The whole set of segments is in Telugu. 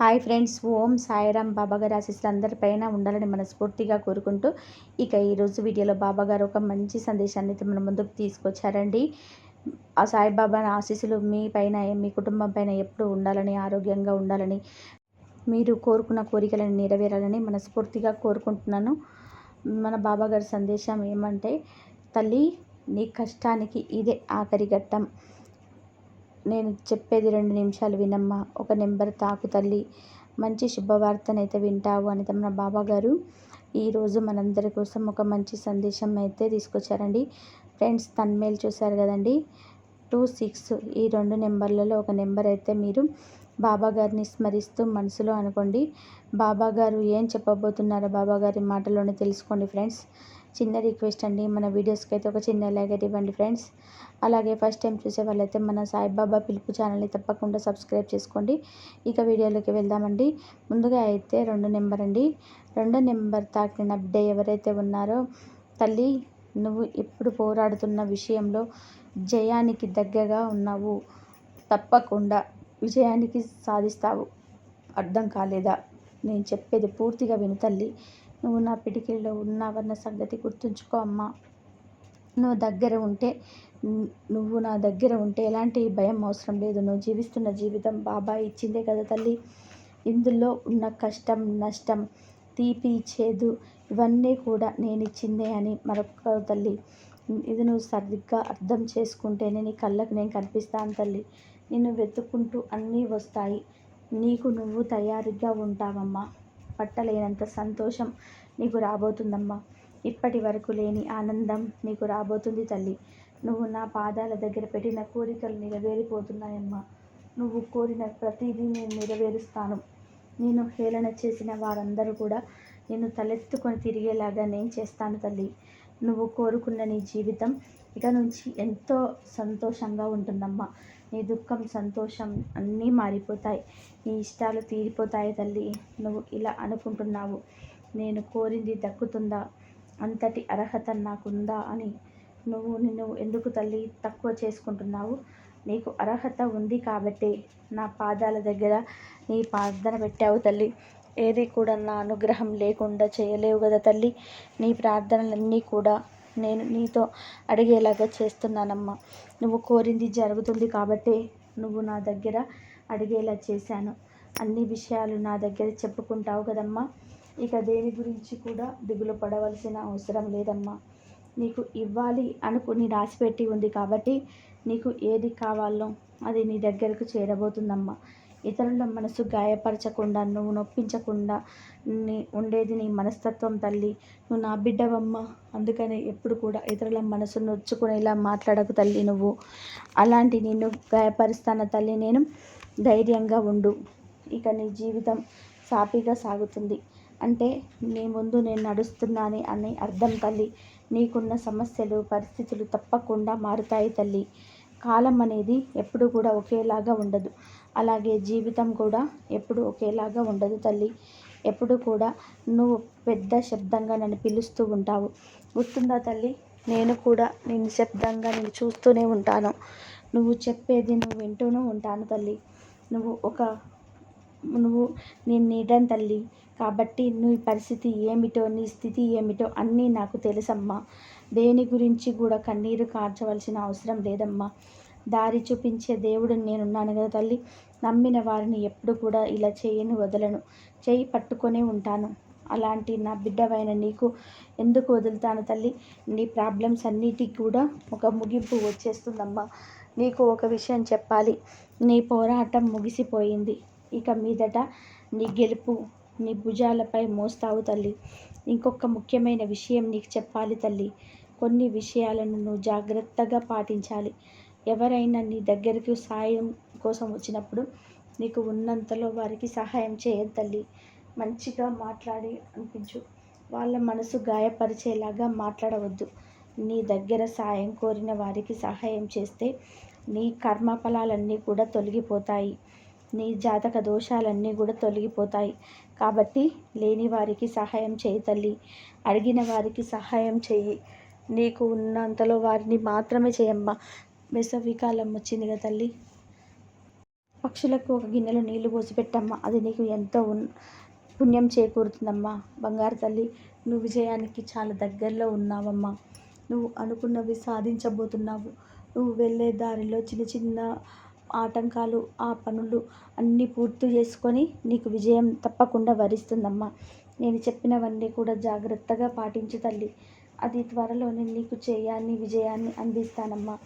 హాయ్ ఫ్రెండ్స్ ఓం సాయిరామ్ బాబాగారి ఆశీస్సులు అందరిపైన ఉండాలని మనస్ఫూర్తిగా కోరుకుంటూ ఇక ఈరోజు వీడియోలో బాబాగారు ఒక మంచి సందేశాన్ని అయితే మన ముందుకు తీసుకొచ్చారండి. ఆ సాయిబాబా ఆశీస్సులు మీ పైన మీ కుటుంబం పైన ఎప్పుడు ఉండాలని ఆరోగ్యంగా ఉండాలని మీరు కోరుకున్న కోరికలను నెరవేరాలని మనస్ఫూర్తిగా కోరుకుంటున్నాను. మన బాబాగారి సందేశం ఏమంటే తల్లి నీ కష్టానికి ఇదే ఆఖరి ఘట్టం. నేను చెప్పేది రెండు నిమిషాలు వినమ్మా. ఒక నెంబర్ తాకు తల్లి. మంచి శుభవార్తనైతే వింటావు అని తమ బాబా గారు ఈరోజు మనందరి కోసం ఒక మంచి సందేశం అయితే తీసుకొచ్చారండి. ఫ్రెండ్స్ తన్మేల్ చూశారు కదండి? టూ సిక్స్ ఈ రెండు నెంబర్లలో ఒక నెంబర్ అయితే మీరు బాబాగారిని స్మరిస్తూ మనసులో అనుకోండి. బాబాగారు ఏం చెప్పబోతున్నారో బాబాగారి మాటలోనే తెలుసుకోండి ఫ్రెండ్స్. చిన్న రిక్వెస్ట్ అండి మన వీడియోస్కి అయితే ఒక చిన్న లైక్ ఇవ్వండి ఫ్రెండ్స్. అలాగే ఫస్ట్ టైం చూసే వాళ్ళైతే మన సాయిబాబా పిలుపు ఛానల్ని తప్పకుండా సబ్స్క్రైబ్ చేసుకోండి. ఇక వీడియోలోకి వెళ్దామండి. ముందుగా అయితే రెండు నెంబర్ అండి. రెండో నెంబర్ తాకిన బిడ్డ ఎవరైతే ఉన్నారో తల్లి నువ్వు ఇప్పుడు పోరాడుతున్న విషయంలో జయానికి దగ్గరగా ఉన్నావు. తప్పకుండా. విజయానికి సాధిస్తావు. అర్థం కాలేదా? నేను చెప్పేది పూర్తిగా విను తల్లి. నువ్వు నా పిడికిల్లో ఉన్నావన్న సంగతి గుర్తుంచుకో అమ్మా. నువ్వు దగ్గర ఉంటే నువ్వు నా దగ్గర ఉంటే ఎలాంటి భయం అవసరం లేదు. నువ్వు జీవిస్తున్న జీవితం బాబా ఇచ్చిందే కదా తల్లి. ఇందులో ఉన్న కష్టం నష్టం తీపి చేదు ఇవన్నీ కూడా నేను ఇచ్చిందే అని మరొక తల్లి. ఇది నువ్వు సరిగ్గా అర్థం చేసుకుంటేనే నీ కళ్ళకు నేను కనిపిస్తాను తల్లి. నిన్ను వెతుక్కుంటూ అన్నీ వస్తాయి. నీకు నువ్వు తయారీగా ఉంటావమ్మా. పట్టలేనంత సంతోషం నీకు రాబోతుందమ్మా. ఇప్పటి వరకు లేని ఆనందం నీకు రాబోతుంది తల్లి. నువ్వు నా పాదాల దగ్గర పెట్టిన కోరికలు నెరవేరిపోతున్నాయమ్మా. నువ్వు కోరిన ప్రతిదీ నేను నెరవేరుస్తాను. నేను హేళన చేసిన వారందరూ కూడా నేను తలెత్తుకొని తిరిగేలాగా నేను చేస్తాను తల్లి. నువ్వు కోరుకున్న నీ జీవితం ఇక నుంచి ఎంతో సంతోషంగా ఉంటుందమ్మా. నీ దుఃఖం సంతోషం అన్నీ మారిపోతాయి. నీ ఇష్టాలు తీరిపోతాయి తల్లి. నువ్వు ఇలా అనుకుంటున్నావు. నేను కోరింది దక్కుతుందా? అంతటి అర్హత నాకుందా అని. నువ్వు నిన్ను ఎందుకు తల్లి తక్కువ చేసుకుంటున్నావు? నీకు అర్హత ఉంది కాబట్టి నా పాదాల దగ్గర నీ ప్రార్థన పెట్టావు తల్లి. ఏది కూడా నా అనుగ్రహం లేకుండా చేయలేవు కదా తల్లి. నీ ప్రార్థనలన్నీ కూడా నేను నీతో అడిగేలాగా చేస్తున్నానమ్మా. నువ్వు కోరింది జరుగుతుంది కాబట్టి నువ్వు నా దగ్గర అడిగేలా చేశాను. అన్ని విషయాలు నా దగ్గర చెప్పుకుంటావు కదమ్మా. ఇక దేని గురించి కూడా దిగులు పడవలసిన అవసరం లేదమ్మా. నీకు ఇవ్వాలి అనుకుని రాసిపెట్టి ఉంది కాబట్టి నీకు ఏది కావాలో అది నీ దగ్గరకు చేరబోతుందమ్మా. ఇతరుల మనసు గాయపరచకుండా నువ్వు నొప్పించకుండా నీ ఉండేది నీ మనస్తత్వం తల్లి. నువ్వు నా బిడ్డవమ్మ. అందుకని ఎప్పుడు కూడా ఇతరుల మనసు నొచ్చుకునేలా మాట్లాడకు తల్లి నువ్వు. అలాంటి నిన్ను గాయపరుస్తాన తల్లి నేను ధైర్యంగా ఉండు. ఇక నీ జీవితం సాఫీగా సాగుతుంది. అంటే నీ ముందు నేను నడుస్తున్నాను అని అర్థం తల్లి. నీకున్న సమస్యలు పరిస్థితులు తప్పకుండా మారుతాయి తల్లి. కాలం అనేది ఎప్పుడు కూడా ఒకేలాగా ఉండదు. అలాగే జీవితం కూడా ఎప్పుడు ఒకేలాగా ఉండదు తల్లి. ఎప్పుడు కూడా నువ్వు పెద్ద శబ్దంగా నన్ను పిలుస్తూ ఉంటావు. గుర్తుందా తల్లి? నేను కూడా నేను శబ్దంగా నేను చూస్తూనే ఉంటాను. నువ్వు చెప్పేది నువ్వు వింటూనే ఉంటాను తల్లి. నువ్వు ఒక నువ్వు నేను నీడని తల్లి. కాబట్టి నీ పరిస్థితి ఏమిటో నీ స్థితి ఏమిటో అన్నీ నాకు తెలుసమ్మా. దేని గురించి కూడా కన్నీరు కార్చవలసిన అవసరం లేదమ్మా. దారి చూపించే దేవుడు నేనున్నాను కదా తల్లి. నమ్మిన వారిని ఎప్పుడు కూడా ఇలా చేయని వదలను. చేయి పట్టుకొనే ఉంటాను. అలాంటి నా బిడ్డవైన నీకు ఎందుకు వదులుతాను తల్లి? నీ ప్రాబ్లమ్స్ అన్నిటికి కూడా ఒక ముగింపు వచ్చేస్తుందమ్మా. నీకు ఒక విషయం చెప్పాలి. నీ పోరాటం ముగిసిపోయింది. ఇక మీదట నీ గెలుపు నీ భుజాలపై మోస్తావు తల్లి. ఇంకొక ముఖ్యమైన విషయం నీకు చెప్పాలి తల్లి. కొన్ని విషయాలను నువ్వు జాగ్రత్తగా పాటించాలి. ఎవరైనా నీ దగ్గరికి సాయం కోసం వచ్చినప్పుడు నీకు ఉన్నంతలో వారికి సహాయం చేయదు తల్లి. మంచిగా మాట్లాడి అనిపించు. వాళ్ళ మనసు గాయపరిచేలాగా మాట్లాడవద్దు. నీ దగ్గర సాయం కోరిన వారికి సహాయం చేస్తే నీ కర్మఫలాలన్నీ కూడా తొలగిపోతాయి. నీ జాతక దోషాలన్నీ కూడా తొలగిపోతాయి. కాబట్టి లేని వారికి సహాయం చేయి తల్లి. అడిగిన వారికి సహాయం చెయ్యి నీకు ఉన్నంతలో వారిని మాత్రమే చేయమ్మా. వేసవికాలం వచ్చింది కదా తల్లి. పక్షులకు ఒక గిన్నెలో నీళ్ళు పోసి పెట్టమ్మా అది నీకు ఎంతో ఉన్ పుణ్యం చేకూరుతుందమ్మా. బంగారు తల్లి నువ్వు విజయానికి చాలా దగ్గరలో ఉన్నావమ్మా. నువ్వు అనుకున్నవి సాధించబోతున్నావు. నువ్వు వెళ్ళే దారిలో చిన్న చిన్న ఆటంకాలు ఆ పనులు అన్నీ పూర్తి చేసుకొని నీకు విజయం తప్పకుండా వరిస్తుందమ్మా. నేను చెప్పినవన్నీ కూడా జాగ్రత్తగా పాటించు తల్లి. అది త్వరలోనే నీకు చేయాన్ని విజయాన్ని అందిస్తానమ్మా.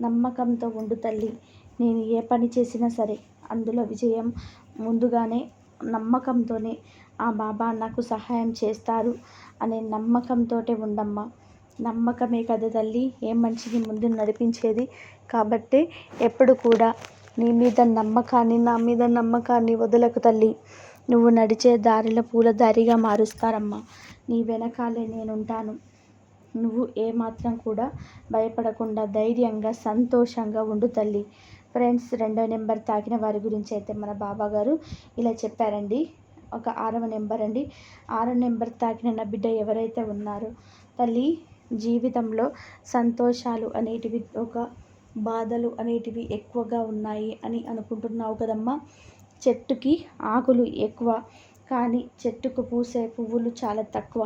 నమ్మకంతో ఉండు తల్లి. నేను ఏ పని చేసినా సరే అందులో విజయం ముందుగానే నమ్మకంతోనే ఆ బాబా నాకు సహాయం చేస్తారు అనే నమ్మకంతో ఉండమ్మా నమ్మకమే కదా తల్లి ఏ మనిషిని ముందు నడిపించేది? కాబట్టి ఎప్పుడు కూడా నీ మీద నమ్మకాన్ని నా మీద నమ్మకాన్ని వదలకు తల్లి. నువ్వు నడిచే దారిలో పూల దారిగా మారుస్తారమ్మా. నీ వెనకాలే నేనుంటాను. నువ్వు ఏమాత్రం కూడా భయపడకుండా ధైర్యంగా సంతోషంగా ఉండు తల్లి. ఫ్రెండ్స్ రెండో నెంబర్ తాకిన వారి గురించి అయితే మన బాబా గారు ఇలా చెప్పారండి. ఒక ఆరవ నెంబర్ అండి. ఆరో నెంబర్ తాకిన నా బిడ్డ ఎవరైతే ఉన్నారో తల్లి జీవితంలో సంతోషాలు అనేటివి ఒక బాధలు అనేటివి ఎక్కువగా ఉన్నాయి అని అనుకుంటున్నావు కదమ్మా. చెట్టుకి ఆకులు ఎక్కువ కానీ చెట్టుకు పూసే పువ్వులు చాలా తక్కువ.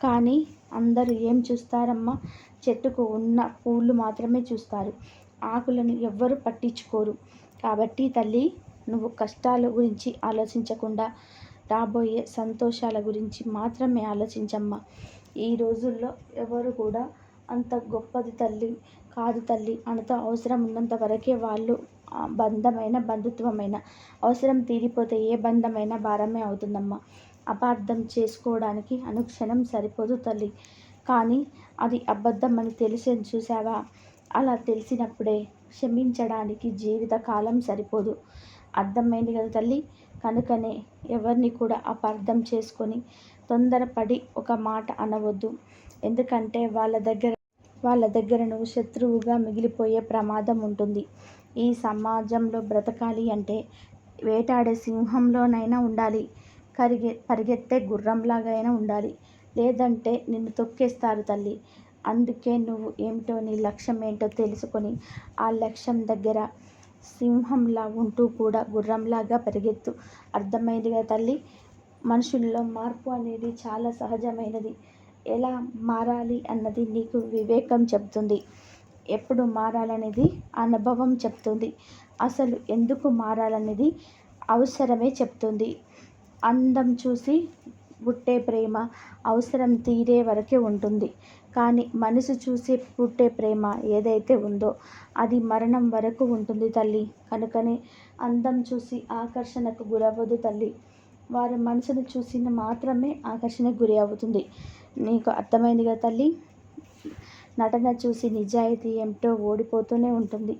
కానీ అందరూ ఏం చూస్తారమ్మా? చెట్టుకు ఉన్న పూలు మాత్రమే చూస్తారు. ఆకులను ఎవ్వరు పట్టించుకోరు. కాబట్టి తల్లి నువ్వు కష్టాల గురించి ఆలోచించకుండా రాబోయే సంతోషాల గురించి మాత్రమే ఆలోచించమ్మా. ఈ రోజుల్లో ఎవరు కూడా అంత గొప్పది తల్లి కాదు తల్లి అంత అవసరం ఉన్నంత వరకే వాళ్ళు బంధమైన బంధుత్వమైన అవసరం తీరిపోతే ఏ బంధమైన భారమే అవుతుందమ్మా. అపార్థం చేసుకోవడానికి అనుక్షణం సరిపోదు తల్లి. కానీ అది అబద్ధం అని తెలిసి చూసావా? అలా తెలిసినప్పుడే క్షమించడానికి జీవితకాలం సరిపోదు. అర్థమైంది కదా తల్లి? కనుకనే ఎవరిని కూడా అపార్థం చేసుకొని తొందరపడి ఒక మాట అనవద్దు. ఎందుకంటే వాళ్ళ దగ్గర వాళ్ళ దగ్గర నువ్వు శత్రువుగా మిగిలిపోయే ప్రమాదం ఉంటుంది. ఈ సమాజంలో బ్రతకాలి అంటే వేటాడే సింహంలోనైనా ఉండాలి. కరిగే పరిగెత్తే గుర్రంలాగైనా ఉండాలి. లేదంటే నిన్ను తొక్కేస్తారు తల్లి. అందుకే నువ్వు ఏమిటో నీ లక్ష్యం ఏంటో తెలుసుకొని ఆ లక్ష్యం దగ్గర సింహంలా ఉంటూ కూడా గుర్రంలాగా పరిగెత్తు. అర్థమైందిగా తల్లి? మనుషుల్లో మార్పు అనేది చాలా సహజమైనది. ఎలా మారాలి అన్నది నీకు వివేకం చెప్తుంది. ఎప్పుడు మారాలనేది అనుభవం చెప్తుంది. అసలు ఎందుకు మారాలనేది అవసరమే చెప్తుంది. అందం చూసి పుట్టే ప్రేమ అవసరం తీరే వరకే ఉంటుంది. కానీ మనసు చూసి పుట్టే ప్రేమ ఏదైతే ఉందో అది మరణం వరకు ఉంటుంది తల్లి. కనుకనే అందం చూసి ఆకర్షణకు గురవ్వదు తల్లి. వారి మనసును చూసిన మాత్రమే ఆకర్షణకు గురి అవుతుంది. నీకు అర్థమైంది కదా తల్లి? నటన చూసి నిజాయితీ ఏమిటో ఓడిపోతూనే ఉంటుంది.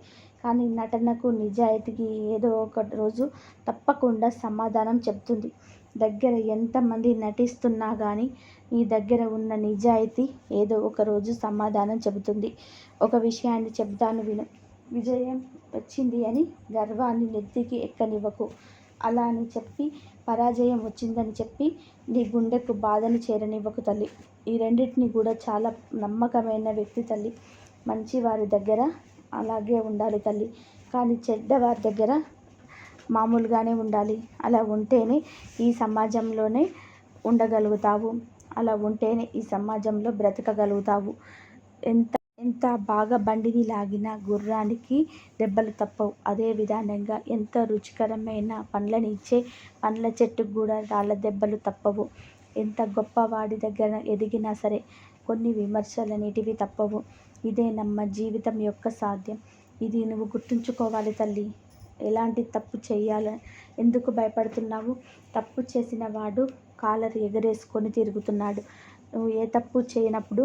కానీ నటనకు నిజాయితీకి ఏదో ఒక రోజు తప్పకుండా సమాధానం చెప్తుంది. దగ్గర ఎంతమంది నటిస్తున్నా కానీ నీ దగ్గర ఉన్న నిజాయితీ ఏదో ఒక రోజు సమాధానం చెబుతుంది. ఒక విషయాన్ని చెబుతాను విను. విజయం వచ్చింది అని గర్వాన్ని నెత్తికి ఎక్కనివ్వకు. అలా అని చెప్పి పరాజయం వచ్చిందని చెప్పి నీ గుండెకు బాధను చేరనివ్వకు తల్లి. ఈ రెండింటిని కూడా చాలా నమ్మకమైన వ్యక్తి తల్లి. మంచి వారి దగ్గర అలాగే ఉండాలి తల్లి. కానీ చెడ్డవారి దగ్గర మామూలుగానే ఉండాలి. అలా ఉంటేనే ఈ సమాజంలోనే ఉండగలుగుతావు. అలా ఉంటేనే ఈ సమాజంలో బ్రతకగలుగుతావు. ఎంత ఎంత బాగా బండిని లాగినా గుర్రానికి దెబ్బలు తప్పవు. అదే విధానంగా ఎంత రుచికరమైన పండ్లని ఇచ్చే పండ్ల చెట్టుకు కూడా రాళ్ళ దెబ్బలు తప్పవు. ఎంత గొప్పవాడి దగ్గర ఎదిగినా సరే కొన్ని విమర్శలు అనేటివి తప్పవు. ఇదే నమ్మ జీవితం యొక్క సాధ్యం. ఇది నువ్వు గుర్తుంచుకోవాలి తల్లి. ఎలాంటి తప్పు చేయాల ఎందుకు భయపడుతున్నావు? తప్పు చేసిన వాడు కాలర్ ఎగరేసుకొని తిరుగుతున్నాడు. నువ్వు ఏ తప్పు చేయనప్పుడు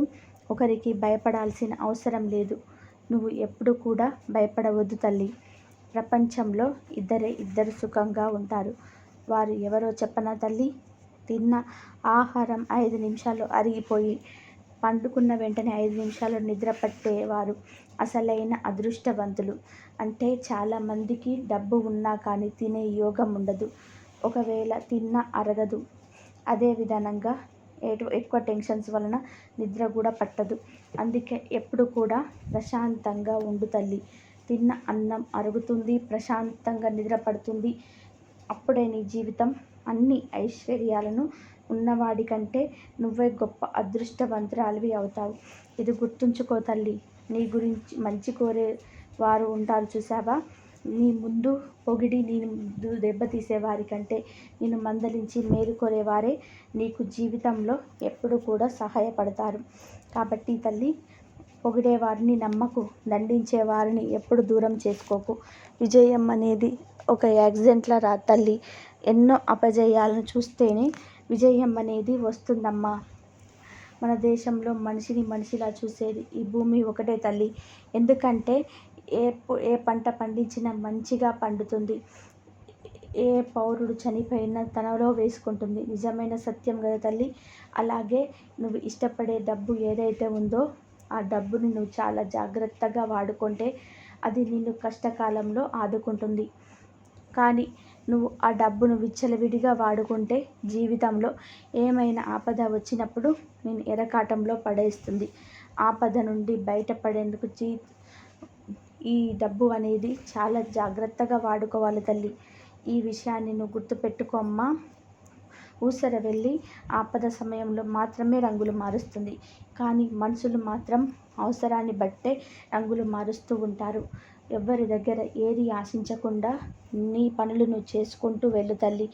ఒకరికి భయపడాల్సిన అవసరం లేదు. నువ్వు ఎప్పుడు కూడా భయపడవద్దు తల్లి. ప్రపంచంలో ఇద్దరే ఇద్దరు సుఖంగా ఉంటారు. వారు ఎవరో చెప్పనా తల్లి? తిన్న ఆహారం ఐదు నిమిషాలు అరిగిపోయి పండుకున్న వెంటనే ఐదు నిమిషాలు నిద్ర పట్టేవారు. అసలైన అదృష్టవంతులు. అంటే చాలామందికి డబ్బు ఉన్నా కానీ తినే యోగం ఉండదు. ఒకవేళ తిన్నా అరగదు. అదే విధానంగా ఎటు ఎక్కువ టెన్షన్స్ వలన నిద్ర కూడా పట్టదు. అందుకే ఎప్పుడు కూడా ప్రశాంతంగా ఉండు తల్లి. తిన్న అన్నం అరుగుతుంది ప్రశాంతంగా నిద్ర పడుతుంది. అప్పుడే నీ జీవితం అన్ని ఐశ్వర్యాలను ఉన్నవాడి కంటే నువ్వే గొప్ప అదృష్టవంతురాలివి అవుతావు. ఇది గుర్తుంచుకో తల్లి. నీ గురించి మంచి కోరే వారు ఉంటారు చూసావా నీ ముందు పొగిడి నేను ముందు దెబ్బతీసేవారి కంటే నేను మందలించి మేలు కోరేవారే నీకు జీవితంలో ఎప్పుడు కూడా సహాయపడతారు. కాబట్టి తల్లి పొగిడే వారిని నమ్మకు దండించే వారిని ఎప్పుడు దూరం చేసుకోకు. విజయం అనేది ఒక యాక్సిడెంట్ల రా తల్లి. ఎన్నో అపజయాలను చూస్తేనే విజయం అనేది వస్తుందమ్మా. మన దేశంలో మనిషిని మనిషిలా చూసేది ఈ భూమి ఒకటే తల్లి. ఎందుకంటే ఏ ఏ పంట పండించినా మంచిగా పండుతుంది. ఏ పౌరుడు చనిపోయినా తనలో వేసుకుంటుంది. నిజమైన సత్యం కదా తల్లి. అలాగే నువ్వు ఇష్టపడే డబ్బు ఏదైతే ఉందో ఆ డబ్బుని నువ్వు చాలా జాగ్రత్తగా వాడుకుంటే అది నిన్ను కష్టకాలంలో ఆదుకుంటుంది. కానీ నువ్వు ఆ డబ్బును విచ్చలవిడిగా వాడుకుంటే జీవితంలో ఏమైనా ఆపద వచ్చినప్పుడు నేను ఎరకాటంలో పడేస్తుంది. ఆపద నుండి బయటపడేందుకు జీ ఈ డబ్బు అనేది చాలా జాగ్రత్తగా వాడుకోవాలి తల్లి. ఈ విషయాన్ని నువ్వు గుర్తుపెట్టుకో అమ్మా. ఊసర వెళ్ళి ఆపద సమయంలో మాత్రమే రంగులు మారుస్తుంది. కానీ మనుషులు మాత్రం అవసరాన్ని బట్టే రంగులు మారుస్తూ ఉంటారు. ఎవరి దగ్గర ఏది ఆశించకుండా నీ పనులు నువ్వు చేసుకుంటూ వెళ్ళు తల్లి.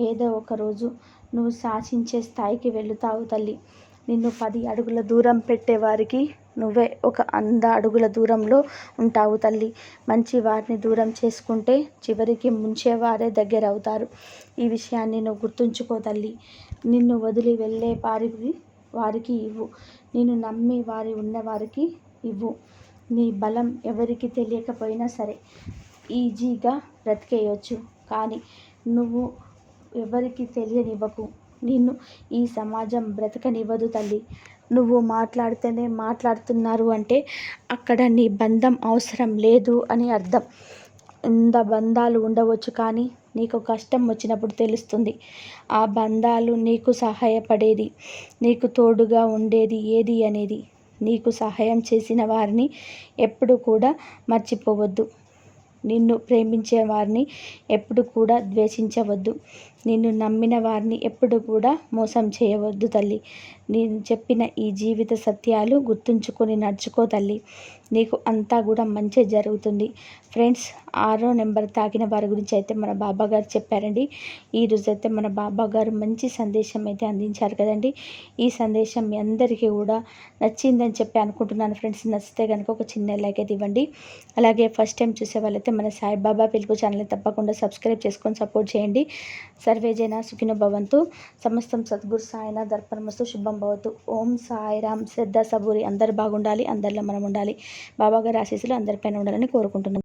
ఏదో ఒక రోజు నువ్వు శాసించే స్థాయికి వెళుతావు తల్లి. నిన్ను పది అడుగుల దూరం పెట్టేవారికి నువ్వే ఒక అంద అడుగుల దూరంలో ఉంటావు తల్లి. మంచి వారిని దూరం చేసుకుంటే చివరికి ముంచేవారే దగ్గర అవుతారు ఈ విషయాన్ని నువ్వు గుర్తుంచుకో తల్లి. నిన్ను వదిలి వెళ్ళే వారికి వారికి ఇవ్వు. నేను నమ్మి వారి ఉన్నవారికి ఇవ్వు. నీ బలం ఎవరికి తెలియకపోయినా సరే ఈజీగా బ్రతికేయచ్చు. కానీ నువ్వు ఎవరికి తెలియనివ్వకు. నిన్ను ఈ సమాజం బ్రతకనివ్వదు తల్లి. నువ్వు మాట్లాడితేనే మాట్లాడుతున్నారు అంటే అక్కడ నీ బంధం అవసరం లేదు అని అర్థం. ఇంత బంధాలు ఉండవచ్చు కానీ నీకు కష్టం వచ్చినప్పుడు తెలుస్తుంది. ఆ బంధాలు నీకు సహాయపడేది నీకు తోడుగా ఉండేది ఏది అనేది. నీకు సహాయం చేసిన వారిని ఎప్పుడు కూడా మర్చిపోవద్దు. నిన్ను ప్రేమించే వారిని ఎప్పుడు కూడా ద్వేషించవద్దు. నిన్ను నమ్మిన వారిని ఎప్పుడు కూడా మోసం చేయవద్దు తల్లి. నేను చెప్పిన ఈ జీవిత సత్యాలు గుర్తుంచుకొని నడుచుకో తల్లి. నీకు అంతా కూడా మంచి జరుగుతుంది. ఫ్రెండ్స్ ఆరో నెంబర్ తాకిన వారి గురించి అయితే మన బాబా గారు చెప్పారండి ఈరోజు అయితే మన బాబా గారు మంచి సందేశం అయితే అందించారు కదండి. ఈ సందేశం మీ అందరికీ కూడా నచ్చిందని చెప్పి అనుకుంటున్నాను ఫ్రెండ్స్. నచ్చితే కనుక ఒక చిన్న లైక్ అయితే ఇవ్వండి. అలాగే ఫస్ట్ టైం చూసే వాళ్ళైతే మన సాయిబాబా పిలుపు ఛానల్ని తప్పకుండా సబ్స్క్రైబ్ చేసుకొని సపోర్ట్ చేయండి. సర్వేజన సుఖినో భవంతు. సమస్తం సద్గురు సాయన దర్పణమస్తు. శుభం భవతు. ఓం సాయిరామ్ శ్రద్ధ సబూరి అందరు బాగుండాలి అందరిలో మనం ఉండాలి బాబాగారి ఆశీస్సులు అందరిపైన ఉండాలని కోరుకుంటున్నాం.